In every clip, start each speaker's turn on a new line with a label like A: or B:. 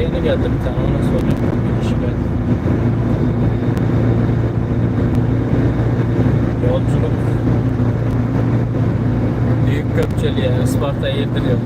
A: geldi bir tane ona sorayım. Bir kişi. Yolculuk. Büyük Gökçeli'ye, Isparta'ya girdiriyor.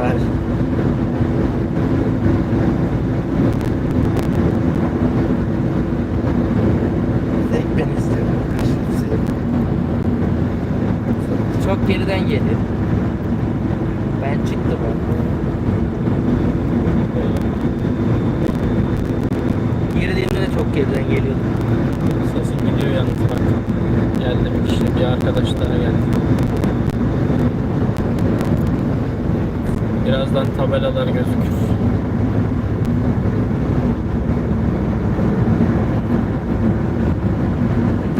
A: Bye. Birazdan tabelalar gözükür.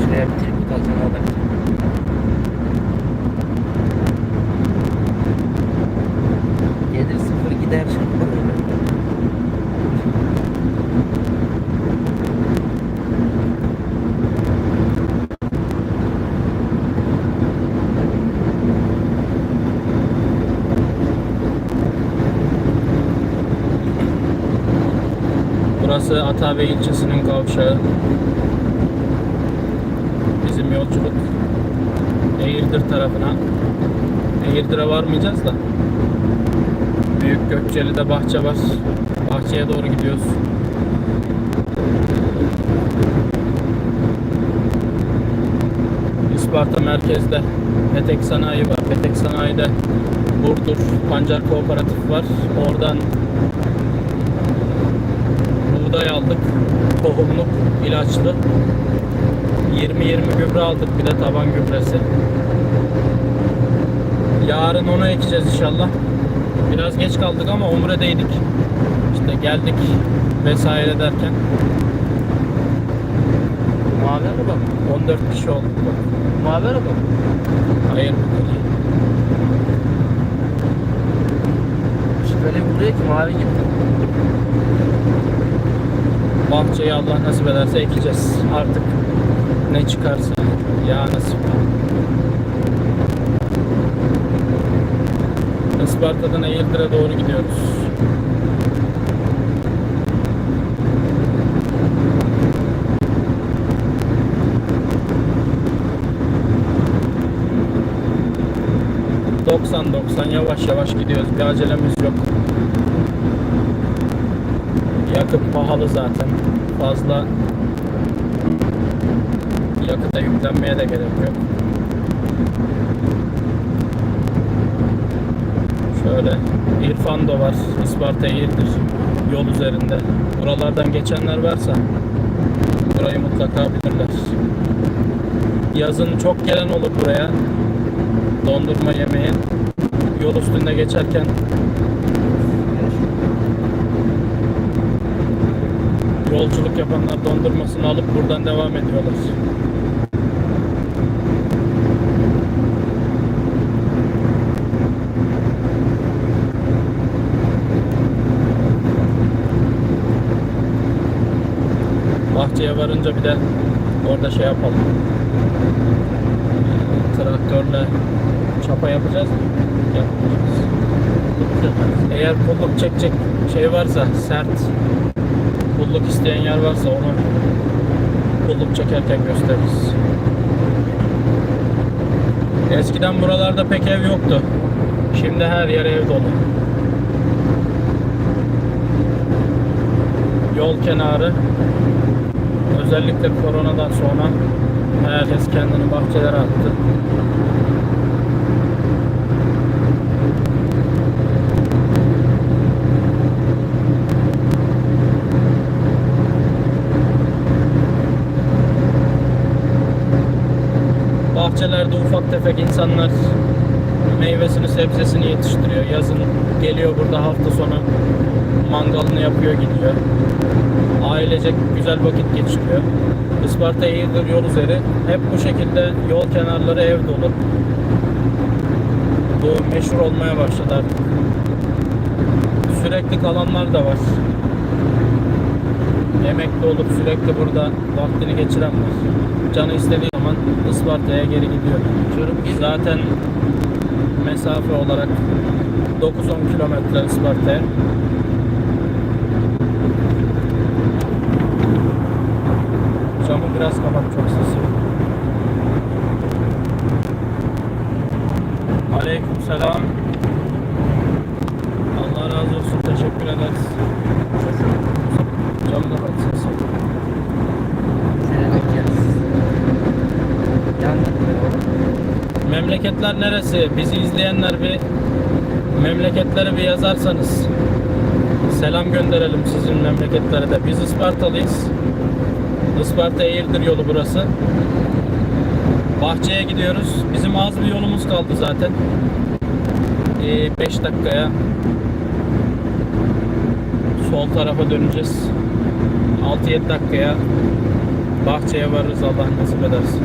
B: Şuraya bir triplik alacağım orada. Gelir sıfır gider şimdi böyle.
A: Burası Atabey ilçesinin kavşağı. Bizim yolculuk Eğirdir tarafına. Eğirdir'e varmayacağız da. Büyük Gökçeli'de bahçe var. Bahçeye doğru gidiyoruz. Isparta merkezde Petek Sanayi var. Petek Sanayi'de Burdur Pancar Kooperatif var. Oradan buğday aldık. Tohumluk, ilaçlı. 20-20 gübre aldık bir de taban gübresi. Yarın onu ekeceğiz inşallah. Biraz geç kaldık ama Umre'deydik. İşte geldik vesaire derken
B: Mavi araba mı?
A: 14 kişi olduk.
B: Mavi araba mı?
A: Hayır.
B: Şüpheli vuruyor ki mavi gibi.
A: Bahçeyi Allah nasip ederse ekeceğiz. Artık ne çıkarsa ya nasip. Isparta'dan Eğirdir'e doğru gidiyoruz. ...90-90 yavaş yavaş gidiyoruz. Bir acelemiz yok. Yakıt pahalı zaten. Fazla yakıta yüklenmeye de gerek yok. Şöyle İrfando var. Isparta İrdir yol üzerinde. Buralardan geçenler varsa burayı mutlaka bilirler. Yazın çok gelen olur buraya. Dondurma yemeye. Yol üstünde geçerken yolculuk yapanlar dondurmasını alıp buradan devam ediyorlar. Bahçeye varınca bir de orada şey yapalım. Traktörle çapa yapacağız mı? Yapmayacağız. Eğer pulluk çekecek şey varsa sert pulluk isteyen yer varsa onu pulluk çekerken gösteririz. Eskiden buralarda pek ev yoktu. Şimdi her yer ev dolu. Yol kenarı özellikle koronadan sonra herkes kendini bahçelere attı. Ufak tefek insanlar meyvesini sebzesini yetiştiriyor. Yazın geliyor burada hafta sonu mangalını yapıyor gidiyor. Ailecek güzel vakit geçiriyor. Isparta Eğirdir yol üzeri hep bu şekilde yol kenarları ev dolu. Bu meşhur olmaya başladı artık. Sürekli kalanlar da var. Emekli olup sürekli burada vaktini geçiren var. Canı istediği zaman Isparta'ya geri gidiyor. Zaten mesafe olarak 9-10 kilometre Isparta'ya. Camı biraz kapat çok sesi. Aleyküm selam. Allah razı olsun. Teşekkür ederiz. Camı kapat sesi.
B: Seni bekleriz. Yandık mı oğlum?
A: Memleketler neresi? Bizi izleyenler bir memleketleri bir yazarsanız selam gönderelim sizin memleketlere de. Biz Ispartalıyız. Isparta Eğirdir yolu burası. Bahçe'ye gidiyoruz. Bizim az bir yolumuz kaldı zaten. 5 dakikaya sol tarafa döneceğiz. 6-7 dakikaya Bahçe'ye varırız Allah nasip ederse.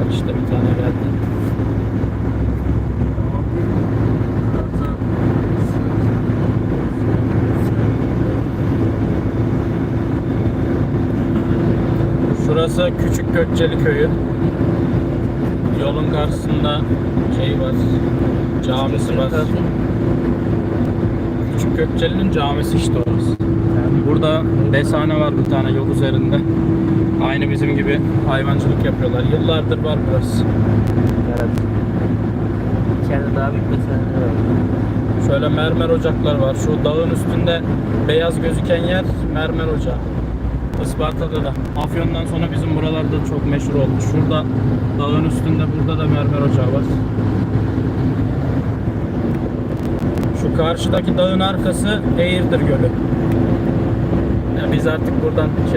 A: Bak işte bir tane geldi. Şurası Küçük Gökçeli Köyü. Yolun karşısında şey var. Camisi var. Küçük Gökçeli'nin camisi işte orası. Burada besane var bir tane yol üzerinde. Aynı bizim gibi hayvancılık yapıyorlar. Yıllardır var burası.
B: Evet. İçeride daha büyük meseleler var.
A: Şöyle mermer ocaklar var. Şu dağın üstünde beyaz gözüken yer mermer ocağı. Isparta'da da. Afyon'dan sonra bizim buralarda çok meşhur oldu. Şurada dağın üstünde burada da mermer ocağı var. Şu karşıdaki dağın arkası Eğirdir Gölü. Ya biz artık buradan şey